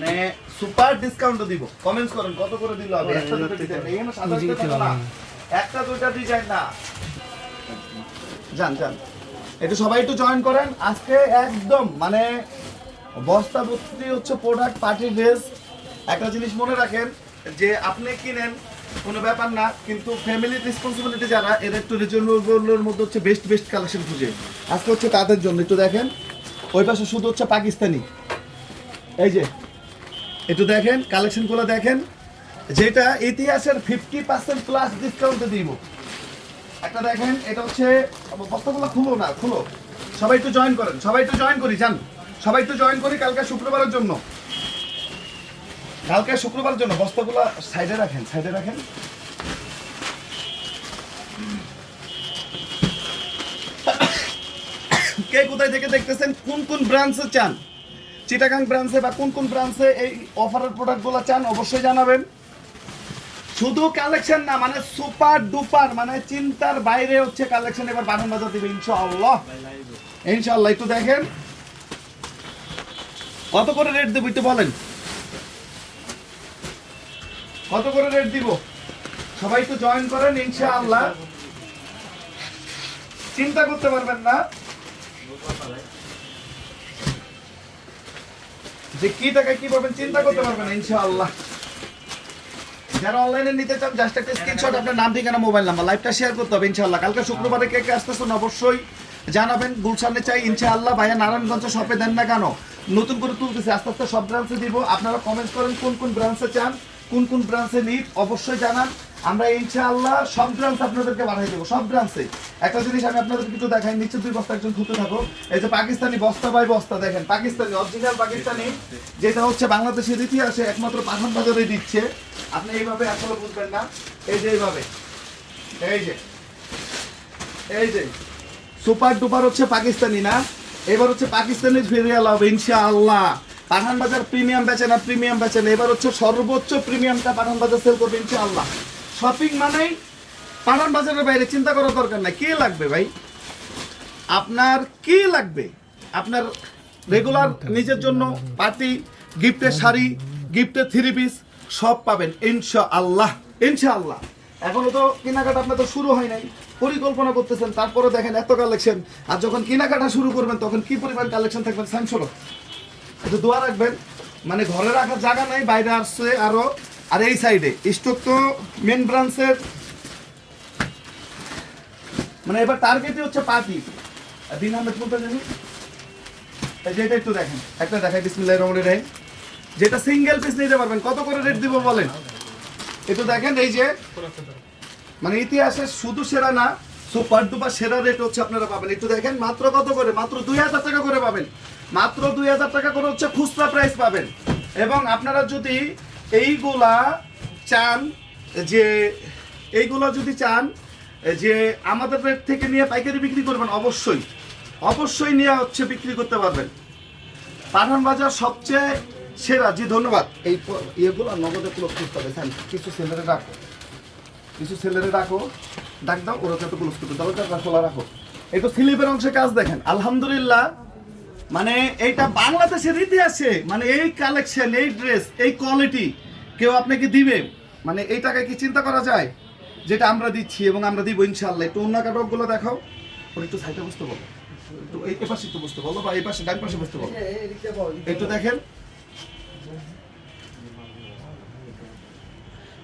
মানে super discount দিব। Comments করেন কত করে দিল হবে একটা দুটো ডিজাইন এখানে সাধারণ টাকা না। একটা দুইটা ডিজাইন না। যান যান। একটু সবাই একটু জয়েন করেন। আজকে একদম মানে বস্তা ভর্তি হচ্ছে প্রোডাক্ট পার্টি ড্রেস একটা জিনিস মনে রাখেন যে আপনি কিনেন কোনো ব্যাপার না কিন্তু ফ্যামিলি রেসপন্সিবিলিটি যারা এরা একটু রিজনেবলের মধ্যে হচ্ছে বেস্ট বেস্ট কালেকশন খুঁজে। আজকে হচ্ছে তাদের জন্য। একটু দেখেন ওই পাশে শুধু হচ্ছে পাকিস্তানি। এই যে একটু দেখেন কালেকশনগুলো দেখেন। যেটা ইতিহাসের ফিফটি পার্সেন্ট প্লাস ডিসকাউন্টে দিব। একটা দেখেন, এটা হচ্ছে বস্তাগুলো খুলো না, খুলো। সবাই একটু জয়েন করেন, সবাই একটু জয়েন করি, যান। সবাই একটু জয়েন করি কালকে শুক্রবারের জন্য। কালকে শুক্রবারের জন্য বস্তাগুলো সাইডে রাখেন সাইডে রাখেন। কে কোথায় থেকে দেখতেছেন? কোন কোন ব্রাঞ্চে চান? চিটাগাং ব্রাঞ্চে বা কোন কোন ব্রাঞ্চে এই অফারের প্রোডাক্টগুলো চান অবশ্যই জানাবেন। শুধু কালেকশন না মানে সুপার ডুপার মানে চিন্তার বাইরে হচ্ছে কালেকশন এবার বাগান বাজার দিবে, ইনশাআল্লাহ। ইনশাআল্লাহ, একটু দেখেন। কত করে রেট দেবো একটু বলেন? কত করে রেট দিব? সবাই তো জয়েন করেন, ইনশাআল্লাহ। চিন্তা করতে পারবেন না। যে কি টাকা কি পাবেন চিন্তা করতে পারবেন ইনশাআল্লাহ। যারা অনলাইনে নিতে চান জাস্ট একটা স্ক্রিনশট আপনার নাম, ঠিকানা মোবাইল নাম্বার লাইভটা শেয়ার করতে হবে, ইনশাআল্লাহ। কালকে শুক্রবারে কে কে আসতেছেন অবশ্যই জানাবেন। গুলশানে চাই, ইনশাআল্লাহ। ভাইয়া নারায়ণগঞ্জ শপে দেন না কেন? নতুন করে তুলতেছে, আস্তে আস্তে সব ব্রাঞ্চে দিব। আপনারা কমেন্টস করেন কোন কোন ব্রাঞ্চে চান, কোন কোন ব্রাঞ্চে নিড অবশ্যই জানান। আমরা ইনশাআল্লাহ সব ব্রাঞ্চ আপনাদেরকে বাড়াই দেবো, সব ব্রাঞ্চে একটা জিনিস আমি আপনাদেরকে একটু দেখাই, নিচে দুই বস্তা একজন খুঁতে থাকো এই যে পাকিস্তানি বস্তা বাই বস্তা, দেখেন, পাকিস্তানি অরিজিনাল পাকিস্তানি, যেটা হচ্ছে বাংলাদেশের ইতিহাসে একমাত্র পাঠান বাজারে দিচ্ছে। আপনি এইভাবে আসলে বুঝবেন না। এই যে এইভাবে। এই যে। এই যে। সুপার ডুপার হচ্ছে পাকিস্তানি না? এবার হচ্ছে পাকিস্তানি ফিরিয়াল হবে ইনশাআল্লাহ। পাঠান বাজার প্রিমিয়াম বেচে না, প্রিমিয়াম বেচে না। এবার হচ্ছে সর্বোচ্চ প্রিমিয়ামটা পাঠান বাজার সেল করবে, ইনশাআল্লাহ। শপিং মানেই পাঠান বাজারের বাইরে চিন্তা করার দরকার নাই। কে লাগবে ভাই? আপনার কি লাগবে? আপনার রেগুলার নিজের জন্য পার্টি গিফটের শাড়ি গিফটের থ্রি পিস সব পাবেন ইনশা আল্লাহ ইনশা আল্লাহ এখনও তো কেনাকাটা আপনার তো শুরু হয় নাই, পরিকল্পনা করতেছেন, তারপরে দেখেন এত কালেকশন আর যখন কেনাকাটা শুরু করবেন, তখন কি পরিমাণ কালেকশন থাকবেন স্যামসরো একটু দোয়া রাখবেন। মানে ঘরে রাখার জায়গা নাই, বাইরে আসছে আরও আর এই সাইডে স্টক তো মেন ব্রাঞ্চের মানে এবার টার্গেটই হচ্ছে পার্টি। দিন আহমেদ কোনটা জানি? এই যে একটু দেখেন, একটা দেখাই বিসমিল্লাহ রহমান রহিম। যেটা সিঙ্গেল পিস নিতে পারবেন, কত করে রেট দিব বলেন? একটু দেখেন, এই যে মানে ইতিহাসে শুধু সেরা না সুপার ডুপার সেরা রেট হচ্ছে আপনারা পাবেন। একটু দেখেন, মাত্র কত করে? মাত্র দুই হাজার টাকা করে পাবেন। মাত্র দুই হাজার টাকা করে হচ্ছে খুচরা প্রাইস পাবেন। এবং আপনারা যদি এইগুলা চান যে, এইগুলা যদি চান যে আমাদের রেট থেকে নিয়ে পাইকারি বিক্রি করবেন, অবশ্যই। অবশ্যই নিয়ে হচ্ছে বিক্রি করতে পারবেন। পাঠান বাজার সবচেয়ে সেরা। জি, ধন্যবাদ। এই ইয়েগুলো নগদে ক্লোজ করতে হবে। কিছু ছেলেরা রাখো কিছু ছেলেরা রাখো ডাক দাও, ওরা যত ক্লোজ করতে দরজা খোলা রাখো। এই তো স্লিপের অংশে কাজ দেখেন। আলহামদুলিল্লাহ মানে এইটা বাংলাদেশের ইতিহাসে মানে এই কালেকশন এই ড্রেস এই কোয়ালিটি কেউ আপনাকে দিবে? মানে এই টাকায় কি চিন্তা করা যায়? যেটা আমরা দিচ্ছি এবং আমরা দিব ইনশাল্লাহ একটু অন্য কাটকগুলো দেখাও। ওর একটু সাইডে বসতে বলো। একটু এই এই পাশে একটু বসতে বলো বা এই পাশে ডান পাশে বসতে বলো। একটু দেখেন।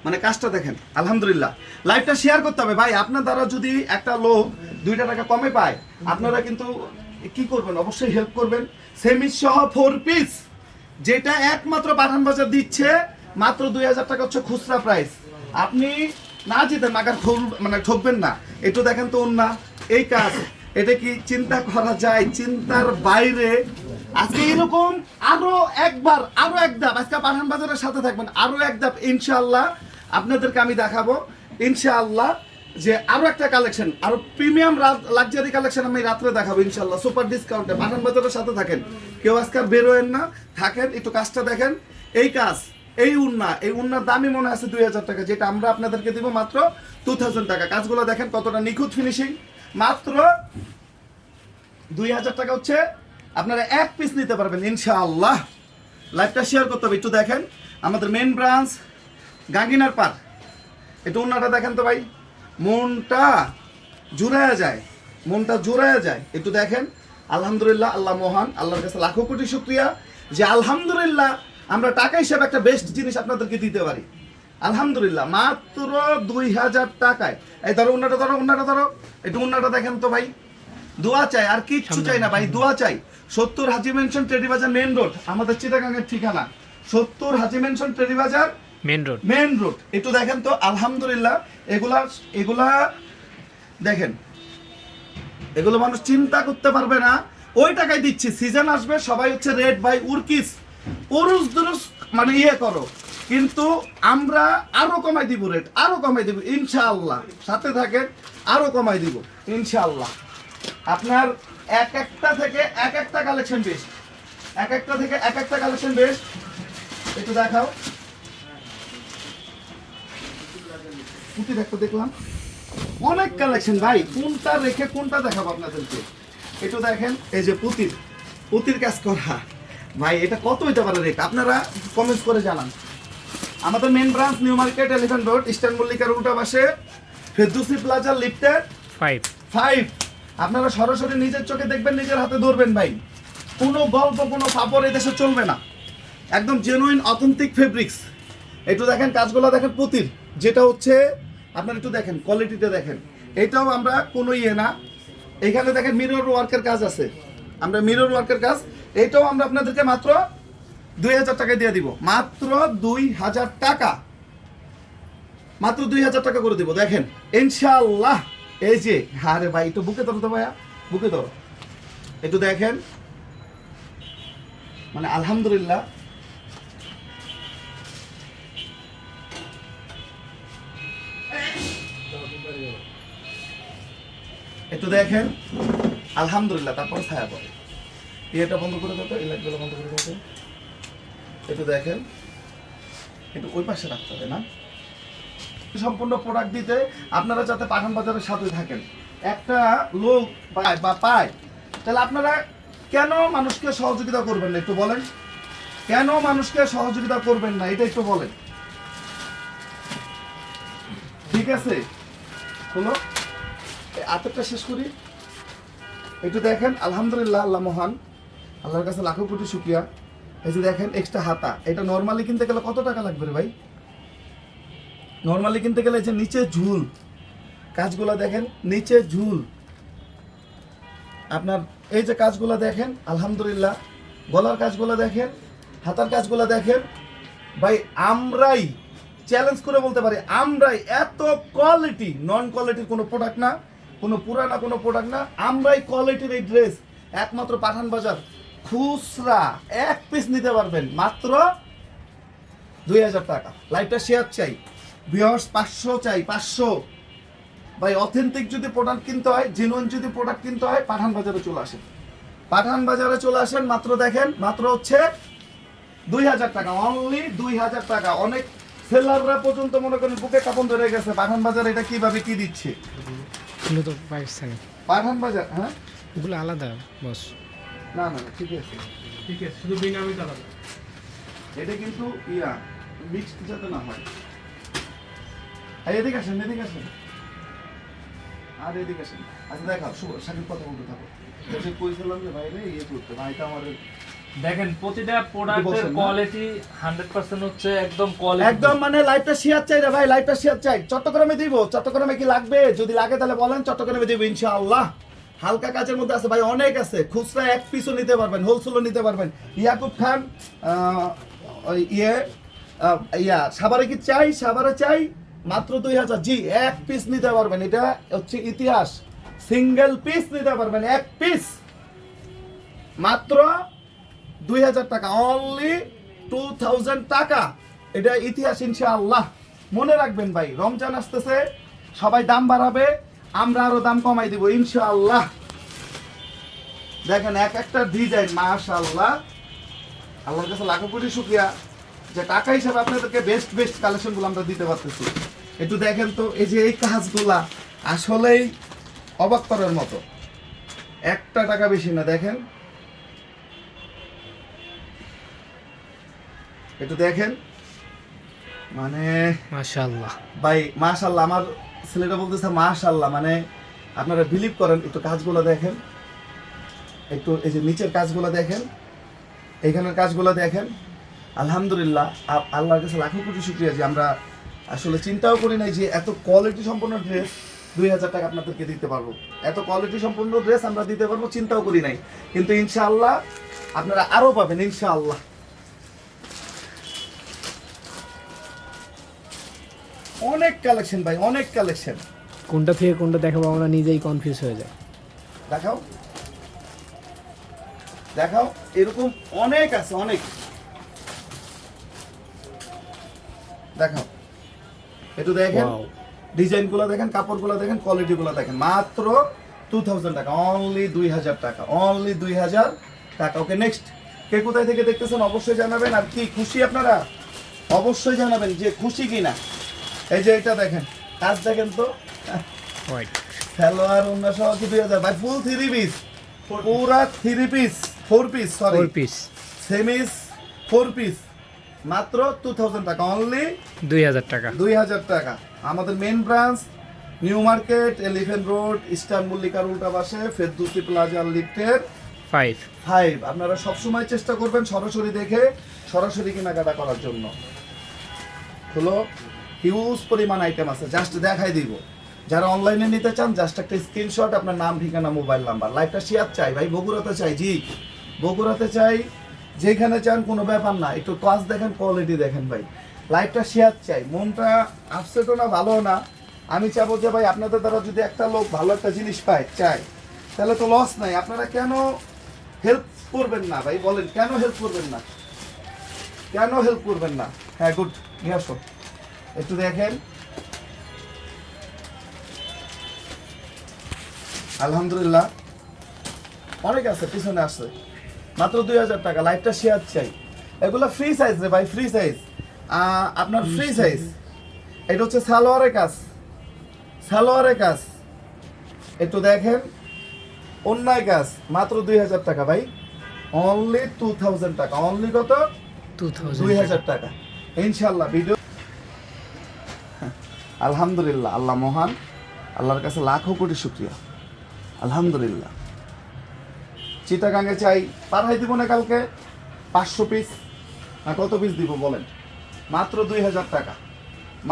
মানে কাজটা দেখেন আলহামদুলিল্লাহ। লাইভটা শেয়ার করতে হবে। ভাই আপনার দ্বারা যদি একটা লোক দুইটা টাকা কমে পায় আপনারা কিন্তু কি করবেন? অবশ্যই হেল্প করবেন। সেমি সহ ফোর পিস যেটা একমাত্র পাঠান বাজার দিচ্ছে, মাত্র দুই হাজার টাকা হচ্ছে খুচরা প্রাইস আপনি না যেতেন মাগার খোল মানে ঠকবেন না। একটু দেখেন তো না এই কাজ, এটা কি চিন্তা করা যায়? চিন্তার বাইরে। আজকে এরকম আরও একবার, আরও এক ধাপ, আজকে পাঠান বাজারের সাথে থাকবেন, আরও এক ধাপ, ইনশাআল্লাহ। আপনাদেরকে আমি দেখাবো। ইনশাআল্লাহ যে আরও একটা কালেকশন আরও প্রিমিয়াম লাক্সারি কালেকশন আমি রাত্রে দেখাবো ইনশাআল্লাহ সুপার ডিসকাউন্টে পাঠান বাজারের সাথে থাকেন। কেউ আজকে বেরোয়েন না, থাকেন, একটু কাজটা দেখেন। এই কাজ, এই উন্না, এই উন্নার দামই মনে আছে দুই হাজার টাকা, যেটা আমরা আপনাদেরকে দিব মাত্র টু থাউজেন্ড টাকা। কাজগুলো দেখেন কতটা নিখুঁত ফিনিশিং মাত্র দুই হাজার টাকা হচ্ছে, আপনারা এক পিস নিতে পারবেন, ইনশাআল্লাহ। লাইভটা শেয়ার করতে হবে, একটু দেখেন। আমাদের মেন ব্রাঞ্চ গাঙ্গিনার পার একটু উন্নাটা দেখেন তো ভাই। মনটা জুড়ায়া যায় মনটা জুড়ায়া যায়। একটু দেখেন আলহামদুলিল্লাহ আল্লাহ মহান আল্লাহর কাছে লাখো কোটি শুক্রিয়া যে আলহামদুলিল্লাহ আমরা টাকা হিসেবে একটা বেস্ট জিনিস আপনাদেরকে দিতে পারি। আলহামদুলিল্লাহ মাত্র দুই হাজার টাকায়। এই ধরো উন্নাটা ধরো উন্নাটা ধরো। একটু উন্নাটা দেখেন তো ভাই। দোয়া চাই আর কিচ্ছু চাই না ভাই দোয়া চাই। সত্তর হাজি মেনশন টেরি বাজার মেন রোড আমাদের চিটাগাঙের ঠিকানা। সত্তর হাজি মেনশন টেরি বাজার মেন রোড মেন রোড একটু দেখেন তো, আলহামদুলিল্লাহ, এগুলা এগুলা, দেখেন, এগুলো মানুষ চিন্তা করতে পারবে না। ওই টাকায় দিচ্ছি সিজন আসবে, সবাই হচ্ছে রেড বাই উরকিস উরুস দুরুস মানে ইয়ে করো। কিন্তু আমরা আরও কমাই দিব রেট আরও কমাই দিব, ইনশাআল্লাহ। সাথে থাকেন, আরও কমাই দিব, ইনশাআল্লাহ। আপনার এক একটা থেকে এক একটা কালেকশন বেস্ট এক একটা থেকে এক একটা কালেকশন বেস্ট একটু দেখাও। পুঁতির একটা দেখলাম। অনেক কালেকশন ভাই কোনটা রেখে কোনটা দেখাবো আপনাদেরকে? একটু দেখেন এই যে পুতির। পুতির কাজ করা। ভাই এটা কত হইতে পারে রেট আপনারা কমেন্টস করে জানান। আমাদের main branch new market elephant road eastern মল্লিকার উল্টা পাশে Ferdousi plaza lifted five five আপনারা সরাসরি নিজের চোখে দেখবেন নিজের হাতে ধরবেন ভাই। কোনো গল্প কোনো পাপড় এই দেশে চলবে না। একদম জেনুইন অথেন্টিক ফেব্রিক্স একটু দেখেন কাজগুলো দেখেন পুতির। যেটা হচ্ছে আপনারা একটু দেখেন কোয়ালিটিটা দেখেন। এটাও আমরা কোনো ইয়ে না। এখানে দেখেন মিরর ওয়ার্কের কাজ আছে। আমরা মিরর ওয়ার্কের কাজ, এটাও আমরা আপনাদেরকে মাত্র দুই হাজার টাকা দিয়ে দিব। মাত্র দুই হাজার টাকা। মাত্র দুই হাজার টাকা করে দিব, দেখেন। ইনশাআল্লাহ। এই যে, আরে ভাই, একটু বুকে ধরো তো ভাইয়া, বুকে ধরো। একটু দেখেন। মানে আলহামদুলিল্লাহ। একটু দেখেন, আলহামদুলিল্লাহ, তারপর ছায়া পড়ে। ইয়েটা বন্ধ করে দাও এই লাইটগুলো বন্ধ করে দাও। একটু দেখেন একটু ওই পাশে রাখতে হবে না। সম্পূর্ণ প্রোডাক্ট দিতে আপনারা যাতে পাঠান বাজারের সাথে থাকেন। একটা লোক পায় বা পায়, তাহলে আপনারা কেন মানুষকে সহযোগিতা করবেন না একটু বলেন? কেন মানুষকে সহযোগিতা করবেন না, এটা একটু বলেন। ঠিক আছে? হলো আতরটা শেষ করি। একটু দেখেন, আলহামদুলিল্লাহ, আল্লাহ মহান। আল্লাহর কাছে লাখো কোটি শুক্রিয়া। এই যে দেখেন এক্সট্রা হাতা। এটা নর্মালি কিনতে গেলে কত টাকা লাগবে রে ভাই? নর্মালি কিনতে গেলে যে নিচে ঝুল। কাজগুলো দেখেন, নিচে ঝুল। আপনার এই যে কাজগুলো দেখেন, আলহামদুলিল্লাহ। গলার কাজগুলো দেখেন, হাতার কাজগুলো দেখেন। ভাই, আমরাই চ্যালেঞ্জ করে বলতে পারি, আমরাই এত কোয়ালিটি নন কোয়ালিটির কোনো প্রোডাক্ট না। কোনো পুরানা কোনো প্রোডাক্ট না। আমরাই কোয়ালিটির এই ড্রেস একমাত্র পাঠান বাজার। খুচরা, এক পিস নিতে পারবেন, মাত্র দুই হাজার টাকা। লাইভটা শেয়ার চাই। ভিওর্স পাঁচশো চাই, পাঁচশো। ভাই অথেন্টিক যদি প্রোডাক্ট কিনতে হয় জেনুইন যদি প্রোডাক্ট কিনতে হয়, পাঠান বাজারে চলে আসেন। পাঠান বাজারে চলে আসেন, মাত্র দেখেন, মাত্র হচ্ছে দুই হাজার টাকা। অনলি দুই হাজার টাকা। অনেক সেলাররা পর্যন্ত মনে করেন বুকে কাপড় ধরে গেছে। পাঠান বাজার এটা কীভাবে কি দিচ্ছে? এগুলো তো পাকিস্তানি পাঠান বাজার হ্যাঁ? এগুলো আলাদা বস। না না না, ঠিক আছে। ঠিক আছে শুধু বিনামিত আলাদা। এটা কিন্তু ইয়া মিক্সড যাতে না হয়। এদিকে আসেন এদিকে আসেন। আর এদিকে আসেন। আচ্ছা দেখাও সাকিব কথা বলতে থাকো। কইছিলাম যে ভাই রে ইয়ে করতে। ভাইটা আমার দেখেন প্রতিটা প্রোডাক্টের কোয়ালিটি হান্ড্রেড পার্সেন্ট হচ্ছে একদম কোয়ালিটি একদম মানে লাইভটা শেয়ার চাই রে ভাই লাইভটা শেয়ার চাই। চট্টগ্রামে দিব চট্টগ্রামে কি লাগবে? যদি লাগে তাহলে বলেন চট্টগ্রামে দিব ইনশাআল্লাহ। হালকা কাজের মধ্যে আছে ভাই অনেক আছে। খুচরা এক পিসও নিতে পারবেন হোলসেলও নিতে পারবেন। ইয়াকুব খান ইয়ে ইয়া সাভারে কি চাই? সাভারে চাই মাত্র দুই হাজার। জি এক পিস নিতে পারবেন। এটা হচ্ছে ইতিহাস। সিঙ্গেল পিস নিতে পারবেন এক পিস মাত্র দুই হাজার টাকা। অনলি টু থাউজেন্ড টাকা। এটা ইতিহাস ইনশাআল্লাহ। মনে রাখবেন ভাই, রমজান আসতেছে, সবাই দাম বাড়াবে, আমরা আরও দাম কমাই দিব ইনশাআল্লাহ। দেখেন এক একটা ডিজাইন, মাশাআল্লাহ। আল্লাহর কাছে লাখো কোটি শুকরিয়া। যে টাকা হিসাবে আপনাদেরকে বেস্ট বেস্ট কালেকশনগুলো আমরা দিতে পারতেছি। একটু দেখেন তো, এই যে এই কাজগুলা আসলেই অবাক করার মতো। একটা টাকা বেশি না, দেখেন। একটু দেখেন। মানে মাশাআল্লাহ। ভাই মাশাল্লাহ আমার ছেলেটা বলতেছে মাশাল্লাহ মানে আপনারা বিলিভ করেন একটু কাজগুলো দেখেন। একটু এই যে নিচের কাজগুলো দেখেন এইখানের কাজগুলো দেখেন। আলহামদুলিল্লাহ আল্লাহর কাছে লাখো কোটি শুক্রিয়া যে আমরা আসলে চিন্তাও করি নাই যে এত কোয়ালিটি সম্পন্ন ড্রেস দুই হাজার টাকা আপনাদেরকে দিতে পারব। এত কোয়ালিটি সম্পন্ন ড্রেস আমরা দিতে পারব চিন্তাও করি নাই। কিন্তু ইনশাআল্লাহ আপনারা আরও পাবেন ইনশাআল্লাহ। অনেক কালেকশন ভাই অনেক কালেকশন কোনটা থেকে কোনটা দেখাবো আমরা নিজেই কনফিউজ হয়ে যাই। দেখাও। দেখাও এরকম অনেক আছে অনেক। দেখাও। একটু দেখেন. ডিজাইনগুলো দেখেন কাপড়গুলো দেখেন কোয়ালিটিগুলো দেখেন। মাত্র টু থাউজেন্ড টাকা অনলি দুই হাজার টাকা অনলি দুই হাজার টাকা। ওকে নেক্সট কে কোথায় থেকে দেখতেছেন অবশ্যই জানাবেন। আর কি খুশি আপনারা? অবশ্যই জানাবেন যে খুশি কিনা। এই যে এটা দেখেন কাজ দেখেন তো। সালোয়ার অন্য সহ কি দুই হাজার ভাই ফুল থ্রি পিস পুরা three piece four piece sorry four piece সেমিস four piece মাত্র টু থাউজেন্ড টাকা অনলি দুই হাজার টাকা। দুই হাজার টাকা। আমাদের main branch new market elephant road eastern মল্লিকার উল্টা পাশে ফেরদুসি প্লাজা লিফটের ফাইভ ফাইভ আপনারা সবসময় চেষ্টা করবেন সরাসরি দেখে সরাসরি কেনাকাটা করার জন্য। হলো হিউজ পরিমাণ আইটেম আছে জাস্ট দেখাই দিব। যারা অনলাইনে নিতে চান জাস্ট একটা স্ক্রিনশট আপনার নাম, ঠিকানা মোবাইল নাম্বার লাইভটা শেয়ার চাই, ভাই, বগুড়াতে চাই, জি। বগুড়াতে চাই, যেখানে চান, কোনো ব্যাপার না। একটু ক্লাস দেখেন কোয়ালিটি দেখেন, ভাই। লাইভটা শেয়ার চাই। মনটা আপসেটও না ভালো না। আমি চাবো যে, ভাই, আপনাদের দ্বারা যদি একটা লোক ভালো একটা জিনিস পায় চাই তাহলে তো লস নাই। আপনারা কেন হেল্প করবেন না, ভাই, বলেন, কেন হেল্প করবেন না? কেন হেল্প করবেন না? হ্যাঁ গুড নিয়ে আসো। একটু দেখেন। আলহামদুলিল্লাহ। অনেক আছে পিছনে আছে। মাত্র দুই হাজার টাকা লাইফটা শেয়ার চাই। এগুলো ফ্রি সাইজ রে ভাই ফ্রি সাইজ আপনার ফ্রি সাইজ এটা হচ্ছে সালোয়ারের কাজ। সালোয়ারের কাজ। একটু দেখেন। অন্যায় কাজ মাত্র দুই হাজার টাকা ভাই। অনলি টু থাউজেন্ড টাকা। অনলি কত? টু দুই হাজার টাকা। ইনশাল্লাহ ভিডিও আলহামদুলিল্লাহ আল্লাহ মহান আল্লাহর কাছে লাখো কোটি শুক্রিয়া। আলহামদুলিল্লাহ। চিটাগাঙ্গে চাই পাঠাই দিব না কালকে? পাঁচশো পিস না কত পিস দিব বলেন? মাত্র দুই হাজার টাকা।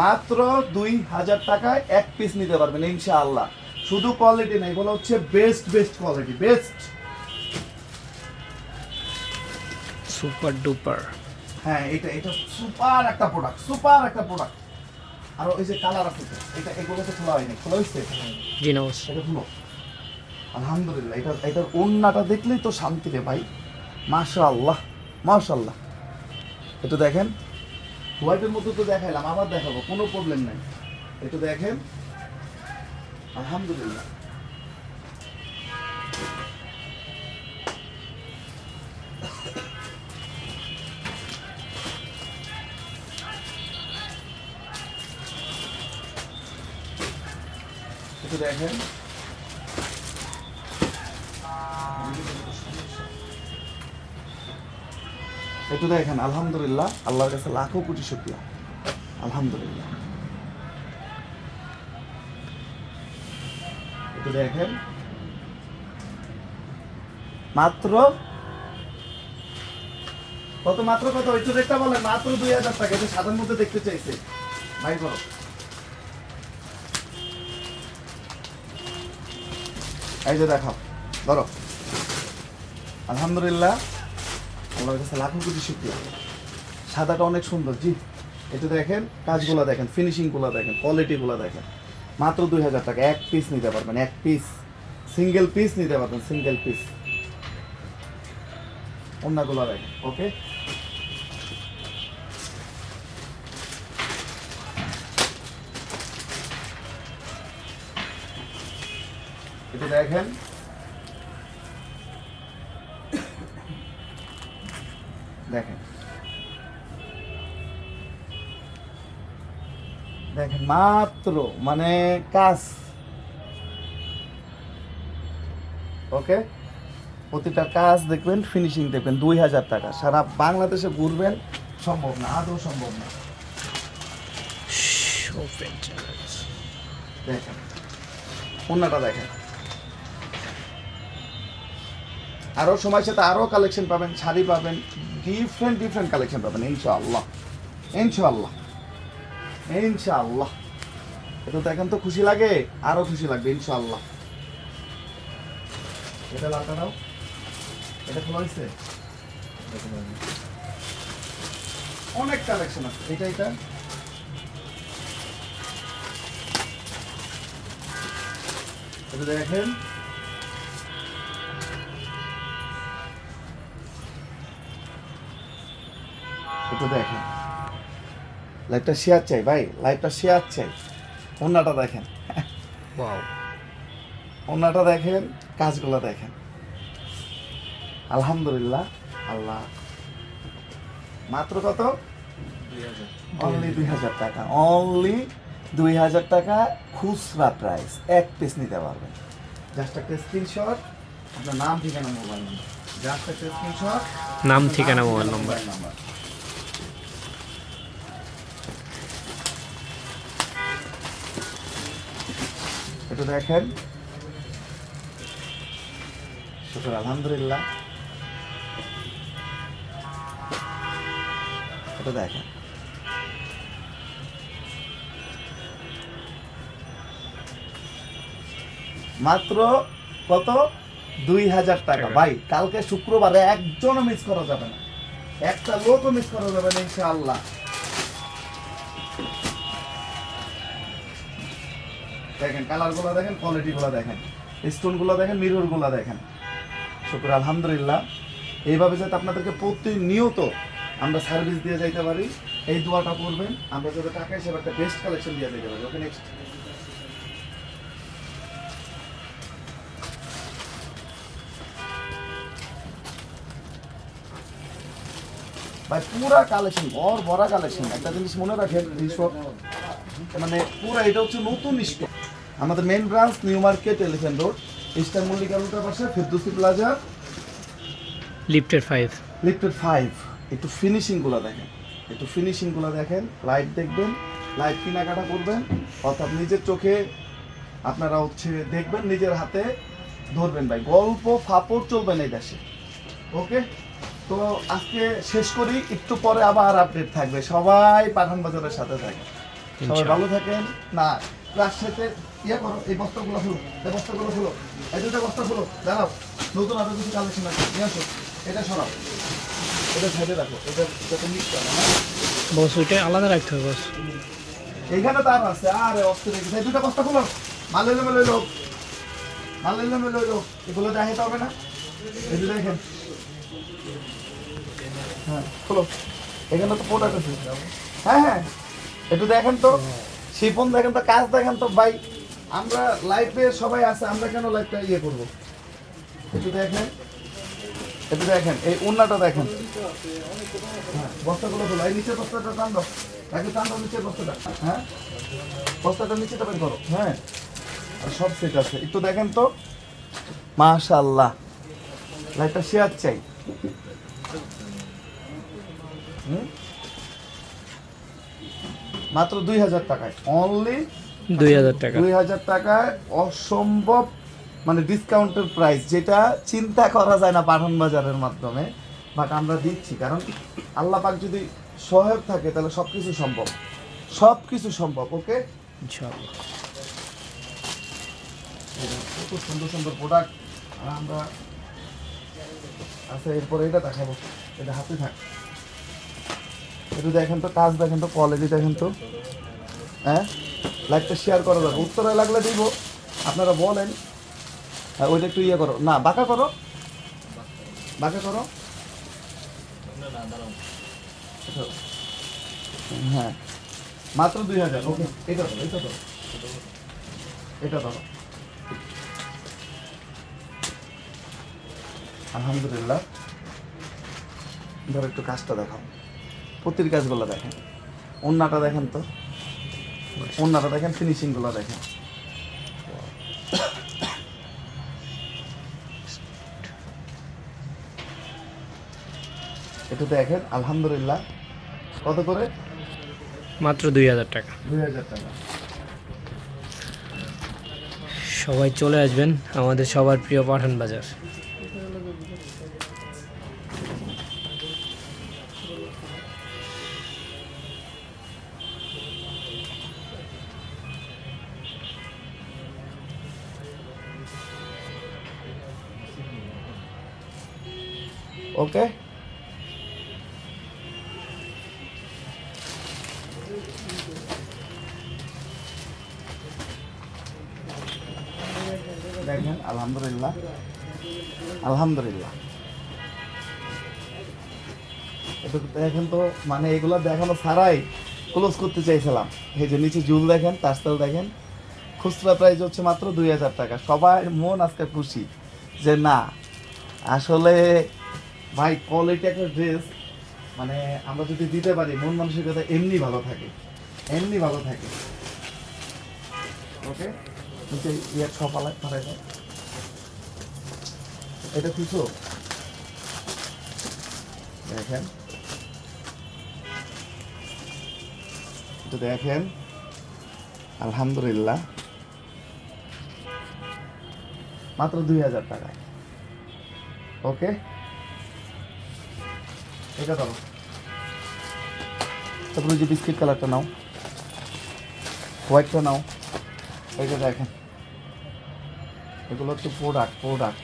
মাত্র দুই হাজার টাকায় এক পিস নিতে পারবেন ইনশাআল্লাহ। শুধু কোয়ালিটি নেই বলা হচ্ছে best best quality best super duper হ্যাঁ এটা এটা সুপার একটা প্রোডাক্ট সুপার একটা প্রোডাক্ট আর ওই যে কালার আছে এটা এগুলো তো খোলা হয়নি। খোলা হয়েছে? জি নমস্কার। এটা খুলো আলহামদুলিল্লাহ এটা এটার ওন্নাটা দেখলেই তো শান্তি রে ভাই। মাশা আল্লাহ মাশাল্লাহ একটু দেখেন। হোয়াইটের মতো তো দেখাইলাম আবার দেখাবো কোনো প্রবলেম নাই। একটু দেখেন। আলহামদুলিল্লাহ। দেখেন। একটু দেখেন, আলহামদুলিল্লাহ, আল্লাহর কাছে লাখো কোটি শুক্রিয়া। আলহামদুলিল্লাহ। একটু দেখেন। মাত্র কত মাত্র কত? একটু দেখতে বলেন মাত্র দুই হাজার টাকা। সাধারণ মধ্যে দেখতে চাইছে। ভাই করো এই যে দেখাও ধরো। আলহামদুলিল্লাহ, আল্লাহর কাছে লাখো কোটি শুক্রিয়া। সাদাটা অনেক সুন্দর, জি। এটা দেখেন, কাজগুলো দেখেন ফিনিশিংগুলো দেখেন কোয়ালিটিগুলো দেখেন। মাত্র দুই হাজার টাকা, এক পিস নিতে পারবেন, এক পিস সিঙ্গেল পিস নিতে পারবেন সিঙ্গেল পিস অন্যগুলো দেখেন ওকে এটা দেখেন। দেখেন। দেখেন মাত্র মানে কাজ। ওকে? প্রতিটা কাজ দেখবেন ফিনিশিং দেখবেন দুই হাজার টাকা। সারা বাংলাদেশে ঘুরবেন সম্ভব না আদৌ সম্ভব না। দেখেন। অন্যটা দেখেন। আরও সময় সাথে আরও কালেকশন পাবেন, শাড়ি পাবেন ডিফারেন্ট ডিফারেন্ট কালেকশন পাবেন, ইনশাআল্লাহ ইনশাআল্লাহ ইনশাআল্লাহ। এটা দেখেন তো খুশি লাগে, আরও খুশি লাগবে, ইনশাআল্লাহ। এটা লালটা দাও এটা খোলা হয়েছে? অনেক কালেকশন আছে। এটা এটা। এটা দেখেন। এটা দেখেন। লাইভটা শেয়ার চাই ভাই। লাইভটা শেয়ার চাই। অন্যটা দেখেন। অন্যটা দেখেন কাজগুলো দেখেন। আলহামদুলিল্লাহ আল্লাহ। মাত্র কত? অনলি দুই হাজার টাকা। অনলি দুই হাজার টাকা খুচরা প্রাইস এক পিস নিতে পারবেন। জাস্ট একটা স্ক্রিনশট আপনার নাম ঠিকানা মোবাইল নাম্বার জাস্ট একটা স্ক্রিনশট নাম ঠিকানা মোবাইল নম্বর নাম্বার এটা দেখেন। শুক্র আলহামদুলিল্লাহ। এটা দেখেন। মাত্র কত? দুই হাজার টাকা। ভাই কালকে শুক্রবারে একজনও মিস করা যাবে না। একটা লোকও মিস করা যাবে না ইনশাআল্লাহ। দেখেন কালারগুলো দেখেন কোয়ালিটি গুলো দেখেন। স্টোনগুলো দেখেন মিররগুলো দেখেন। শুক্র, আলহামদুলিল্লাহ। এইভাবে যাতে আপনাদেরকে প্রতিনিয়ত আমরা সার্ভিস দিয়ে যাইতে পারি, এই দোয়াটা করবেন। আমরা যাতে টাকা হিসেবে একটা বেস্ট কালেকশন দিয়ে যেতে পারি। ওকে নেক্সট ভাই, পুরা কালেকশন ভর ভরা কালেকশন একটা জিনিস মনে রাখেন মানে পুরা, এটা হচ্ছে নতুন স্টক আমাদের main branch new market elephant road eastern Mallika রোডের পাশে Ferdousi plaza lifted five lifted five একটু ফিনিশিংগুলো দেখেন। একটু ফিনিশিংগুলো দেখেন। লাইট দেখবেন লাইট কেনাকাটা করবেন। অর্থাৎ নিজের চোখে আপনারা হচ্ছে দেখবেন নিজের হাতে ধরবেন ভাই। গল্প ফাপড় চলবে না এই দেশে। ওকে তো আজকে শেষ করি। একটু পরে আবার আপডেট থাকবে। সবাই পাঠান বাজারের সাথে থাকে সবাই ভালো থাকেন। না রাজশাহীতে ইয়ে করো এই বস্তাগুলো খুলো এই বস্তাগুলো খুলো এই দুটো বস্তা খুলো দাঁড়াও নতুন আরও কিছু কালেকশন আছে নিয়ে আসো এটা সরাও এটা সাইডে রাখো এটা যাতে মিক্স করে বস ওইটা আলাদা রাখতে হবে বস। এইখানে তার আছে আরে অস্ত্র রেখেছে এই দুটো বস্তা খুলো মাল লইলো মেলে লোক মাল লইলো মেলে লোক এগুলো দেখাইতে হবে না এই যে দেখেন। হ্যাঁ খুলো এখানে তো প্রোডাক্ট আছে হ্যাঁ হ্যাঁ একটু দেখেন তো। শিপন দেখেন তো, কাজ দেখেন তো, ভাই। আমরা লাইফে সবাই আছে, আমরা কেন লাইফটা ইয়ে করব? একটু দেখেন। একটু দেখেন, এই উন্নাটা দেখেন। হ্যাঁ বস্তাগুলো খোলো এই নিচের বস্তাটা টান দাও। টান দাও নিচের বস্তাটা। হ্যাঁ? বস্তাটা নিচে বের করো। হ্যাঁ? আর সব সেট আছে। একটু দেখেন তো। মাশাল্লাহ লাইটটা শেয়ার চাই। হুম? মাত্র দুই হাজার টাকায়। অনলি দুই হাজার টাকা। দুই হাজার টাকায় অসম্ভব মানে ডিসকাউন্টের প্রাইস যেটা চিন্তা করা যায় না পাঠান বাজারের মাধ্যমে বাট আমরা দিচ্ছি। কারণ আল্লাহ পাক যদি সহায়ক থাকে তাহলে সব কিছু সম্ভব সব কিছু সম্ভব ওকে কত সুন্দর সুন্দর প্রোডাক্ট আমরা আচ্ছা এরপরে এটা দেখাবো। এটা হাতে থাক। একটু দেখেন তো, কাজ দেখেন তো কোয়ালিটি দেখেন তো। হ্যাঁ? লাইকটা শেয়ার করা যাবে উত্তরে লাগলে দিব। আপনারা বলেন। হ্যাঁ ওইটা একটু ইয়ে করো। না, বাঁকা করো। বাঁকা করো। হ্যাঁ। মাত্র দুই হাজার। ওকে, এটা ধরো এটা ধরো। এটা ধরো। আলহামদুলিল্লাহ। ধরো একটু কাজটা দেখাও। প্রতির কাজগুলো দেখেন। অন্যটা দেখেন তো। অন্যটা দেখেন ফিনিশিংগুলো দেখেন। এটা দেখেন আলহামদুলিল্লাহ। কত করে? মাত্র দুই হাজার টাকা। দুই হাজার টাকা। সবাই চলে আসবেন আমাদের সবার প্রিয় পাঠান বাজার ওকে দেখেন, আলহামদুলিল্লাহ। আলহামদুলিল্লাহ। দেখেন তো মানে এগুলো দেখানো ছাড়াই ক্লোজ করতে চাইছিলাম। এই যে নিচে জুল দেখেন তাস্তাল দেখেন। খুচরা প্রাইস হচ্ছে মাত্র দুই হাজার টাকা। সবাই মন আজকে খুশি যে না, আসলে ভাই কোয়ালিটি একটা ড্রেস মানে আমরা যদি দিতে পারি, মন মানসিকতা এমনি ভালো থাকে, এমনি ভালো থাকে। ওকে নিচে ইয়ার সপালায় পাঠাই দাও এটা কিছু? দেখেন। দেখেন। আলহামদুলিল্লাহ। মাত্র দুই হাজার টাকায়। ওকে এটা ধরো তারপরে যে বিস্কিট কালারটা নাও। হোয়াইটটা নাও। এইটা দেখেন এগুলো হচ্ছে প্রোডাক্ট প্রোডাক্ট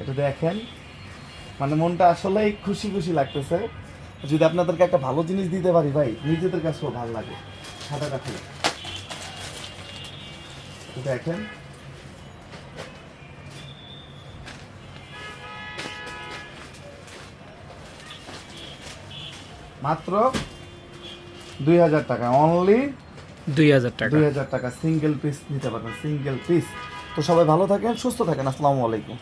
এটা দেখেন। মানে মনটা আসলেই খুশি খুশি লাগতেছে। যদি আপনাদেরকে একটা ভালো জিনিস দিতে পারি ভাই, নিজেদের কাছেও ভালো লাগে। সাদাটা খুলে। দেখেন। মাত্র দুই হাজার টাকা। অনলি দুই হাজার টাকা। দুই হাজার টাকা সিঙ্গেল পিস নিতে পারবেন সিঙ্গেল পিস তো সবাই ভালো থাকেন সুস্থ থাকেন। আসসালামু আলাইকুম।